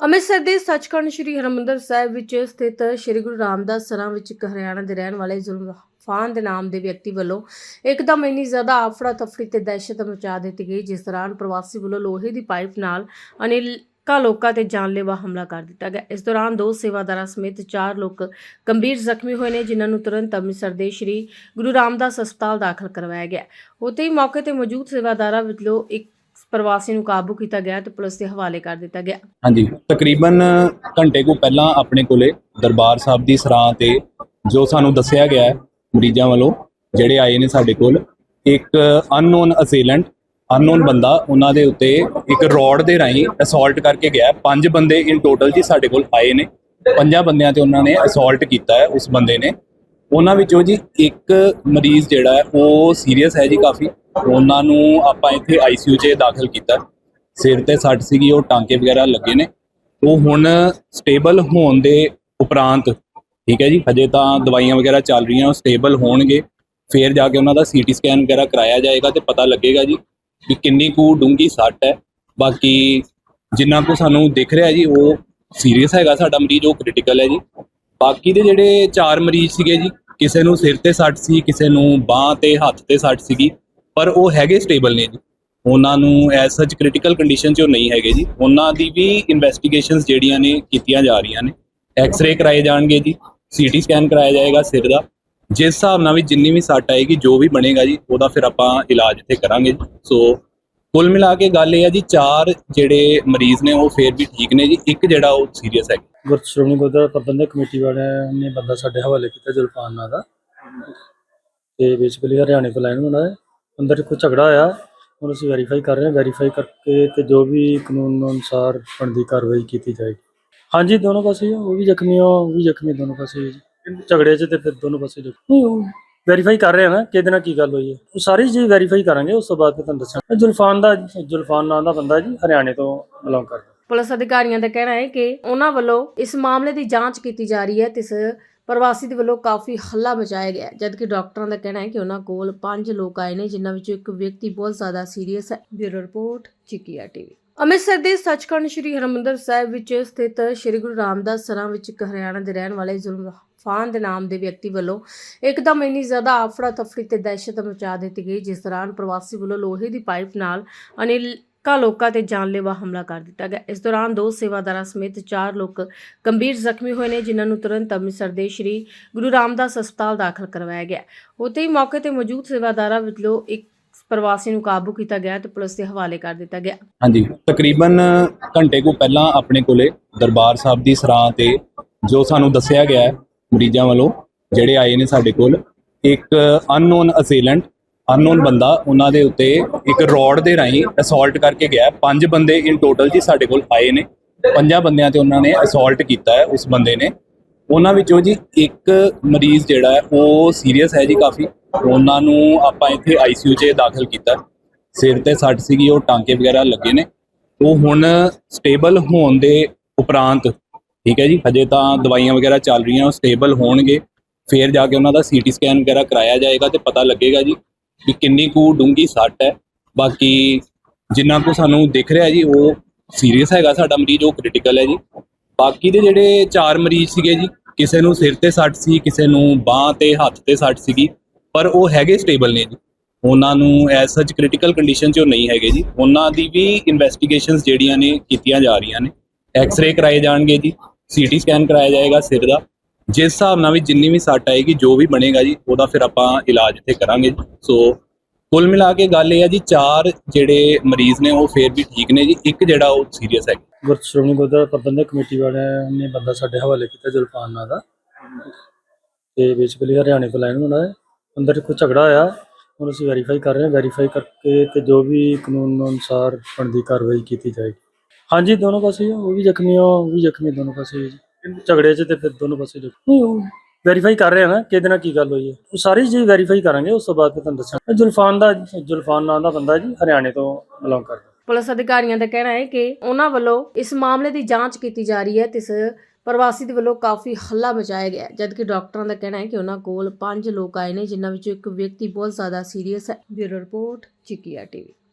ਅੰਮ੍ਰਿਤਸਰ ਦੇ ਸੱਚਖੰਡ ਸ੍ਰੀ ਹਰਿਮੰਦਰ ਸਾਹਿਬ ਵਿੱਚ ਸਥਿਤ ਸ੍ਰੀ ਗੁਰੂ ਰਾਮਦਾਸ ਸਰਾਂ ਵਿੱਚ ਇੱਕ ਹਰਿਆਣਾ ਦੇ ਰਹਿਣ ਵਾਲੇ ਜ਼ੁਲਫਾਨ ਦੇ ਨਾਮ ਦੇ ਵਿਅਕਤੀ ਵੱਲੋਂ ਇੱਕਦਮ ਇੰਨੀ ਜ਼ਿਆਦਾ ਆਫੜਾ ਤਫੜੀ ਤੇ ਦਹਿਸ਼ਤ ਮਚਾ ਦਿੱਤੀ ਗਈ, ਜਿਸ ਦੌਰਾਨ ਪ੍ਰਵਾਸੀ ਵੱਲੋਂ ਲੋਹੇ ਦੀ ਪਾਈਪ ਨਾਲ ਅਨੇਕਾਂ ਲੋਕਾਂ ਤੇ ਜਾਨਲੇਵਾ ਹਮਲਾ ਕਰ ਦਿੱਤਾ ਗਿਆ। ਇਸ ਦੌਰਾਨ ਦੋ ਸੇਵਾਦਾਰਾਂ ਸਮੇਤ ਚਾਰ ਲੋਕ ਗੰਭੀਰ ਜ਼ਖਮੀ ਹੋਏ ਨੇ, ਜਿਨ੍ਹਾਂ ਨੂੰ ਤੁਰੰਤ ਅੰਮ੍ਰਿਤਸਰ ਦੇ ਸ੍ਰੀ ਗੁਰੂ ਰਾਮਦਾਸ ਹਸਪਤਾਲ ਦਾਖਲ ਕਰਵਾਇਆ ਗਿਆ। ਉੱਥੇ ਹੀ ਮੌਕੇ ਤੇ ਮੌਜੂਦ ਸੇਵਾਦਾਰਾਂ ਵੱਲੋਂ ਇੱਕ ਪ੍ਰਵਾਸੀ ਨੂੰ ਕਾਬੂ ਕੀਤਾ ਗਿਆ ਤੇ ਪੁਲਿਸ ਦੇ ਹਵਾਲੇ ਕਰ ਦਿੱਤਾ ਗਿਆ। ਹਾਂਜੀ। ਤਕਰੀਬਨ ਘੰਟੇ ਕੋ ਪਹਿਲਾਂ ਆਪਣੇ ਕੋਲੇ ਦਰਬਾਰ ਸਾਹਿਬ ਦੀ ਸਰਾਂ ਤੇ ਜੋ ਸਾਨੂੰ ਦੱਸਿਆ ਗਿਆ ਹੈ ਮਰੀਜ਼ਾਂ ਵੱਲੋਂ, ਜਿਹੜੇ ਆਏ ਨੇ ਸਾਡੇ ਕੋਲ, ਇੱਕ ਅਨਨੋਨ ਅਸੇਲੈਂਟ ਅਨਨੋਨ ਬੰਦਾ, ਉਹਨਾਂ ਦੇ ਉੱਤੇ ਇੱਕ ਰੋਡ ਦੇ ਰਾਹੀਂ ਅਸੌਲਟ ਕਰਕੇ ਗਿਆ ਪੰਜ ਬੰਦੇ ਇਨ ਟੋਟਲ ਜੀ ਸਾਡੇ ਕੋਲ ਆਏ ਨੇ। ਪੰਜਾਂ ਬੰਦਿਆਂ ਤੇ ਉਹਨਾਂ ਨੇ ਅਸੌਲਟ ਕੀਤਾ ਹੈ ਉਸ ਬੰਦੇ ਨੇ। ਉਹਨਾਂ ਵਿੱਚੋਂ ਜੀ ਇੱਕ ਮਰੀਜ਼ ਜਿਹੜਾ ਹੈ, ਉਹ ਸੀਰੀਅਸ ਹੈ ਜੀ ਕਾਫੀ। ਉਹਨਾਂ ਨੂੰ ਆਪਾਂ ਇੱਥੇ ਆਈਸੀਯੂ 'ਚ ਦਾਖਲ ਕੀਤਾ। ਸਿਰ ਤੇ ਸੱਟ ਸੀਗੀ, ਉਹ ਟਾਂਕੇ ਵਗੈਰਾ ਲੱਗੇ ਨੇ। ਉਹ ਹੁਣ ਸਟੇਬਲ ਹੋਣ ਦੇ ਉਪਰੰਤ, ਠੀਕ ਹੈ ਜੀ, ਹਜੇ ਤਾਂ ਦਵਾਈਆਂ ਵਗੈਰਾ ਚੱਲ ਰਹੀਆਂ, ਉਹ ਸਟੇਬਲ ਹੋਣਗੇ। ਫਿਰ ਜਾ ਕੇ ਉਹਨਾਂ ਦਾ ਸੀਟੀ ਸਕੈਨ ਵਗੈਰਾ ਕਰਾਇਆ ਜਾਏਗਾ ਤੇ ਪਤਾ ਲੱਗੇਗਾ ਜੀ ਕਿ ਕਿੰਨੀ ਕੁ ਡੂੰਗੀ ਸੱਟ ਹੈ। ਬਾਕੀ ਜਿੰਨਾ ਕੁ ਸਾਨੂੰ ਦਿਖ ਰਿਹਾ ਜੀ, ਉਹ ਸੀਰੀਅਸ ਹੈਗਾ ਸਾਡਾ ਮਰੀਜ਼, ਉਹ ਕ੍ਰਿਟੀਕਲ ਹੈ ਜੀ। ਬਾਕੀ ਦੇ ਜਿਹੜੇ ਚਾਰ ਮਰੀਜ਼ ਸੀਗੇ ਜੀ, ਕਿਸੇ ਨੂੰ ਸਿਰ ਤੇ ਸੱਟ ਸੀ, ਕਿਸੇ ਨੂੰ ਬਾਹ ਤੇ ਹੱਥ ਤੇ ਸੱਟ ਸੀਗੀ ਪਰ ਉਹ ਹੈਗੇ ਸਟੇਬਲ ਨੇ ਜੀ। ਉਹਨਾਂ ਨੂੰ ਐਸ ਸੱਚ ਕ੍ਰਿਟੀਕਲ ਕੰਡੀਸ਼ਨ 'ਚ ਉਹ ਨਹੀਂ ਹੈਗੇ ਜੀ। ਉਹਨਾਂ ਦੀ ਵੀ ਇਨਵੈਸਟੀਗੇਸ਼ਨਸ ਜਿਹੜੀਆਂ ਨੇ ਕੀਤੀਆਂ ਜਾ ਰਹੀਆਂ ਨੇ। ਐਕਸ-ਰੇ ਕਰਾਏ ਜਾਣਗੇ ਜੀ। ਸੀਟੀ ਸਕੈਨ ਕਰਾਇਆ ਜਾਏਗਾ ਸਿਰ ਦਾ। ਜਿਸ ਹਿਸਾਬ ਨਾਲ ਵੀ ਜਿੰਨੀ ਵੀ ਸੱਟ ਆਏਗੀ, ਜੋ ਵੀ ਬਣੇਗਾ ਜੀ, ਉਹਦਾ ਫਿਰ ਆਪਾਂ ਇਲਾਜ ਇੱਥੇ ਕਰਾਂਗੇ ਜੀ। ਸੋ ਕੁੱਲ ਮਿਲਾ ਕੇ ਗੱਲ ਇਹ ਆ ਜੀ, ਚਾਰ ਜਿਹੜੇ ਮਰੀਜ਼ ਨੇ, ਉਹ ਫੇਰ ਵੀ ਠੀਕ ਨੇ ਜੀ। ਇੱਕ ਜਿਹੜਾ ਉਹ ਸੀਰੀਅਸ ਹੈ ਗੁਰ ਸ਼੍ਰੋਮਣੀ ਗੁਰਦੁਆਰਾ ਪ੍ਰਬੰਧਕ ਕਮੇਟੀ ਵਾਲਿਆਂ ਨੇ ਬੰਦਾ ਸਾਡੇ ਹਵਾਲੇ ਕੀਤਾ ਜਲਪਾਨ ਨਾਂ ਦਾ। ਤੇ ਬੇਸਿਕਲੀ ਹਰਿਆਣੇ ਤੋਂ ਲੈਣ ਹੋਣਾ ਹੈ ਅੰਦਰ ਕੋਈ ਝਗੜਾ ਆਇਆ, ਹੁਣ ਅਸੀਂ ਵੈਰੀਫਾਈ ਕਰ ਰਹੇ ਹਾਂ ਵੈਰੀਫਾਈ ਕਰਕੇ ਤੇ ਜੋ ਵੀ ਕਾਨੂੰਨ ਅਨੁਸਾਰ ਬਣਦੀ ਕਾਰਵਾਈ ਕੀਤੀ ਜਾਏਗੀ। ਹਾਂਜੀ, ਦੋਨੋਂ ਪਾਸੇ ਉਹ ਵੀ ਜ਼ਖਮੀ ਆ, ਉਹ ਵੀ ਜ਼ਖਮੀ, ਦੋਨੋਂ ਪਾਸੇ ਝਗੜੇ 'ਚ ਤੇ ਫਿਰ ਦੋਨੋਂ ਪਾਸੇ ਜ਼ਖਮੀ। ਵੈਰੀਫਾਈ ਕਰ ਰਹੇ ਹਾਂ ਨਾ, ਕਿਹਦੇ ਨਾਲ ਕੀ ਗੱਲ ਹੋਈ ਹੈ ਉਹ ਸਾਰੀ ਚੀਜ਼ ਵੈਰੀਫਾਈ ਕਰਾਂਗੇ, ਉਸ ਤੋਂ ਬਾਅਦ ਫਿਰ ਤੁਹਾਨੂੰ ਦੱਸਾਂਗੇ। ਜੁਲਫਾਨ ਦਾ, ਜੁਲਫਾਨ ਨਾਂ ਦਾ ਬੰਦਾ ਜੀ, ਹਰਿਆਣੇ ਤੋਂ ਬਿਲੋਂਗ ਕਰਦਾ। ਪੁਲਿਸ ਅਧਿਕਾਰੀਆਂ ਦਾ ਕਹਿਣਾ ਹੈ ਕਿ ਉਹਨਾਂ ਵੱਲੋਂ ਇਸ ਮਾਮਲੇ ਦੀ ਜਾਂਚ ਕੀਤੀ ਜਾ ਰਹੀ ਹੈ ਤੇ ਇਸ ਪ੍ਰਵਾਸੀ ਦੇ ਵੱਲੋਂ ਕਾਫੀ ਹੱਲਾ ਮਚਾਇਆ ਗਿਆ ਜਦਕਿ ਡਾਕਟਰਾਂ ਦਾ ਕਹਿਣਾ ਹੈ ਕਿ ਉਹਨਾਂ ਕੋਲ 5 ਲੋਕ ਆਏ ਨੇ ਜਿਨ੍ਹਾਂ ਵਿੱਚੋਂ ਇੱਕ ਵਿਅਕਤੀ ਬਹੁਤ ਜ਼ਿਆਦਾ ਸੀਰੀਅਸ ਹੈ। ਬਿਊਰੋ ਰਿਪੋਰਟ ਚਿਕੀਆ ਟੀਵੀ। ਅੰਮ੍ਰਿਤਸਰ ਦੇ ਸੱਚਖੰਡ ਸ੍ਰੀ ਹਰਿਮੰਦਰ ਸਾਹਿਬ ਵਿੱਚ ਸਥਿਤ ਸ੍ਰੀ ਗੁਰੂ ਰਾਮਦਾਸ ਸਰਾਂ ਵਿੱਚ ਇੱਕ ਹਰਿਆਣਾ ਦੇ ਰਹਿਣ ਵਾਲੇ ਜ਼ੁਲਫਾਨ ਦੇ ਨਾਮ ਦੇ ਵਿਅਕਤੀ ਵੱਲੋਂ ਇੱਕਦਮ ਇੰਨੀ ਜ਼ਿਆਦਾ ਆਫੜਾ ਤਫੜੀ ਤੇ ਦਹਿਸ਼ਤ ਮਚਾ ਦਿੱਤੀ ਗਈ ਜਿਸ ਦੌਰਾਨ ਪ੍ਰਵਾਸੀ ਵੱਲੋਂ ਲੋਹੇ ਦੀ ਪਾਈਪ ਨਾਲ ਅਨੇਕਾਂ ਲੋਕਾਂ ਤੇ ਜਾਨਲੇਵਾ ਹਮਲਾ ਕਰ ਦਿੱਤਾ ਗਿਆ। ਇਸ ਦੌਰਾਨ ਦੋ ਸੇਵਾਦਾਰਾਂ ਸਮੇਤ ਚਾਰ ਲੋਕ ਗੰਭੀਰ ਜ਼ਖਮੀ ਹੋਏ ਨੇ, ਜਿਨ੍ਹਾਂ ਨੂੰ ਤੁਰੰਤ ਅੰਮ੍ਰਿਤਸਰ ਦੇ ਸ੍ਰੀ ਗੁਰੂ ਰਾਮਦਾਸ ਹਸਪਤਾਲ ਦਾਖਲ ਕਰਵਾਇਆ ਗਿਆ। ਉੱਥੇ ਹੀ ਮੌਕੇ ਤੇ ਮੌਜੂਦ ਸੇਵਾਦਾਰਾਂ ਵੱਲੋਂ ਇੱਕ ਪ੍ਰਵਾਸੀ ਨੂੰ ਕਾਬੂ ਕੀਤਾ ਗਿਆ ਤੇ ਪੁਲਿਸ ਦੇ ਹਵਾਲੇ ਕਰ ਦਿੱਤਾ ਗਿਆ। ਹਾਂਜੀ, ਤਕਰੀਬਨ ਘੰਟੇ ਕੋ ਪਹਿਲਾਂ ਆਪਣੇ ਕੋਲੇ ਦਰਬਾਰ ਸਾਹਿਬ ਦੀ ਸਰਾਂ ਤੇ ਜੋ ਸਾਨੂੰ ਦੱਸਿਆ ਗਿਆ ਹੈ ਮਰੀਜ਼ਾਂ ਵੱਲੋਂ, ਜਿਹੜੇ ਆਏ ਨੇ ਸਾਡੇ ਕੋਲ, ਇੱਕ ਅਨਨੋਨ ਅਸੇਲੈਂਟ ਅਨਨੋਨ ਬੰਦਾ, ਉਹਨਾਂ ਦੇ ਉੱਤੇ ਇੱਕ ਰੋਡ ਦੇ ਰਾਹੀਂ ਅਸੌਲਟ ਕਰਕੇ ਗਿਆ। ਪੰਜ ਬੰਦੇ ਇਨ ਟੋਟਲ ਜੀ ਸਾਡੇ ਕੋਲ ਆਏ ਨੇ। ਪੰਜਾਂ ਬੰਦਿਆਂ ਤੇ ਉਹਨਾਂ ਨੇ ਅਸੌਲਟ ਕੀਤਾ ਹੈ, ਉਸ ਬੰਦੇ ਨੇ। ਉਹਨਾਂ ਵਿੱਚੋਂ ਜੀ ਇੱਕ ਮਰੀਜ਼ ਜਿਹੜਾ ਹੈ, ਉਹ ਸੀਰੀਅਸ ਹੈ ਜੀ ਕਾਫੀ। ਉਹਨਾਂ ਨੂੰ ਆਪਾਂ ਇੱਥੇ ਆਈਸੀਯੂ 'ਚ ਦਾਖਲ ਕੀਤਾ। ਸਿਰ ਤੇ ਸੱਟ ਸੀਗੀ, ਉਹ ਟਾਂਕੇ ਵਗੈਰਾ ਲੱਗੇ ਨੇ। ਉਹ ਹੁਣ ਸਟੇਬਲ ਹੋਣ ਦੇ ਉਪਰੰਤ, ਠੀਕ ਹੈ ਜੀ, ਹਜੇ ਤਾਂ ਦਵਾਈਆਂ ਵਗੈਰਾ ਚੱਲ ਰਹੀਆਂ, ਉਹ ਸਟੇਬਲ ਹੋਣਗੇ। ਫਿਰ ਜਾ ਕੇ ਉਹਨਾਂ ਦਾ ਸੀਟੀ ਸਕੈਨ ਵਗੈਰਾ ਕਰਾਇਆ ਜਾਏਗਾ ਤੇ ਪਤਾ ਲੱਗੇਗਾ ਜੀ। ਕਿ ਕਿੰਨੀ ਕੁ ਡੂੰਗੀ ਸੱਟ ਹੈ। ਬਾਕੀ ਜਿੰਨਾ ਕੁ ਸਾਨੂੰ ਦਿਖ ਰਿਹਾ ਜੀ, ਉਹ ਸੀਰੀਅਸ ਹੈਗਾ ਸਾਡਾ ਮਰੀਜ਼, ਉਹ ਕ੍ਰਿਟੀਕਲ ਹੈ ਜੀ। ਬਾਕੀ ਦੇ ਜਿਹੜੇ ਚਾਰ ਮਰੀਜ਼ ਸੀਗੇ ਜੀ, ਕਿਸੇ ਨੂੰ ਸਿਰ ਤੇ ਸੱਟ ਸੀ, ਕਿਸੇ ਨੂੰ ਬਾਹ ਤੇ ਹੱਥ ਤੇ ਸੱਟ ਸੀਗੀ, ਪਰ ਉਹ ਹੈਗੇ ਸਟੇਬਲ ਨੇ ਜੀ। ਉਹਨਾਂ ਨੂੰ ਐਸ ਸੱਚ ਕ੍ਰਿਟੀਕਲ ਕੰਡੀਸ਼ਨ 'ਚ ਉਹ ਨਹੀਂ ਹੈਗੇ ਜੀ। ਉਹਨਾਂ ਦੀ ਵੀ ਇਨਵੈਸਟੀਗੇਸ਼ਨਸ ਜਿਹੜੀਆਂ ਨੇ ਕੀਤੀਆਂ ਜਾ ਰਹੀਆਂ ਨੇ। ਐਕਸ-ਰੇ ਕਰਾਏ ਜਾਣਗੇ ਜੀ ਸੀਟੀ ਸਕੈਨ ਕਰਾਇਆ ਜਾਏਗਾ ਸਿਰ ਦਾ। ਜਿਸ ਹਿਸਾਬ ਨਾਲ ਵੀ ਜਿੰਨੀ ਵੀ ਸੱਟ ਆਏਗੀ, ਜੋ ਵੀ ਬਣੇਗਾ ਜੀ, ਉਹਦਾ ਫਿਰ ਆਪਾਂ ਇਲਾਜ ਇੱਥੇ ਕਰਾਂਗੇ ਸੋ ਕੁੱਲ ਮਿਲਾ ਕੇ ਗੱਲ ਇਹ ਹੈ ਜੀ, ਚਾਰ ਜਿਹੜੇ ਮਰੀਜ਼ ਨੇ, ਉਹ ਫੇਰ ਵੀ ਠੀਕ ਨੇ ਜੀ। ਇੱਕ ਜਿਹੜਾ ਉਹ ਸੀਰੀਅਸ ਹੈ ਗੁਰ ਗੁਰਦੁਆਰਾ ਪ੍ਰਬੰਧਕ ਕਮੇਟੀ ਵਾਲਿਆਂ ਨੇ ਬੰਦਾ ਸਾਡੇ ਹਵਾਲੇ ਕੀਤਾ ਜਲਪਾਨ ਨਾਂ ਦਾ। ਤੇ ਬੇਸਿਕਲੀ ਹਰਿਆਣੇ ਤੋਂ ਲੈਣ ਹੋਣਾ ਹੈ ਅੰਦਰ ਕੋਈ ਝਗੜਾ ਆਇਆ ਹੁਣ ਅਸੀਂ ਵੈਰੀਫਾਈ ਕਰ ਰਹੇ ਹਾਂ। ਵੈਰੀਫਾਈ ਕਰਕੇ ਤੇ ਜੋ ਵੀ ਕਾਨੂੰਨ ਅਨੁਸਾਰ ਬਣਦੀ ਕਾਰਵਾਈ ਕੀਤੀ ਜਾਏਗੀ। ਹਾਂਜੀ, ਦੋਨੋਂ ਪਾਸੇ ਉਹ ਵੀ ਜ਼ਖਮੀ ਆ, ਉਹ ਵੀ ਜ਼ਖਮੀ ਦੋਨੋਂ ਪਾਸੇ ਜੀ। ਝਗੜੇ 'ਚ ਤੇ ਫਿਰ ਦੋਨੋਂ ਪਾਸੇ ਜ਼ਖਮੀ ਵੈਰੀਫਾਈ ਕਰ ਰਹੇ ਹਾਂ ਨਾ ਕਿਹਦੇ ਨਾਲ ਕੀ ਗੱਲ ਹੋਈ ਹੈ। ਉਹ ਸਾਰੀ ਚੀਜ਼ ਵੈਰੀਫਾਈ ਕਰਾਂਗੇ ਉਸ ਤੋਂ ਬਾਅਦ ਫਿਰ ਤੁਹਾਨੂੰ ਦੱਸਾਂਗੇ। ਜੁਲਫਾਨ ਦਾ ਜੁਲਫਾਨ ਨਾਂ ਦਾ ਬੰਦਾ ਜੀ ਹਰਿਆਣੇ ਤੋਂ ਬਿਲੋਂਗ ਕਰਦਾ। ਪੁਲਿਸ ਅਧਿਕਾਰੀਆਂ ਦਾ ਕਹਿਣਾ ਹੈ ਕਿ ਉਹਨਾਂ ਵੱਲੋਂ ਇਸ ਮਾਮਲੇ ਦੀ ਜਾਂਚ ਕੀਤੀ ਜਾ ਰਹੀ ਹੈ ਤੇ ਇਸ ਪ੍ਰਵਾਸੀ ਦੇ ਵੱਲੋਂ ਕਾਫੀ ਹੱਲਾ ਮਚਾਇਆ ਗਿਆ ਜਦਕਿ ਡਾਕਟਰਾਂ ਦਾ ਕਹਿਣਾ ਹੈ ਕਿ ਉਹਨਾਂ ਕੋਲ 5 ਲੋਕ ਆਏ ਨੇ ਜਿਨ੍ਹਾਂ ਵਿੱਚੋਂ ਇੱਕ ਵਿਅਕਤੀ ਬਹੁਤ ਜ਼ਿਆਦਾ ਸੀਰੀਅਸ ਹੈ। ਬਿਊਰੋ ਰਿਪੋਰਟ ਚਿਕੀਆ ਟੀਵੀ।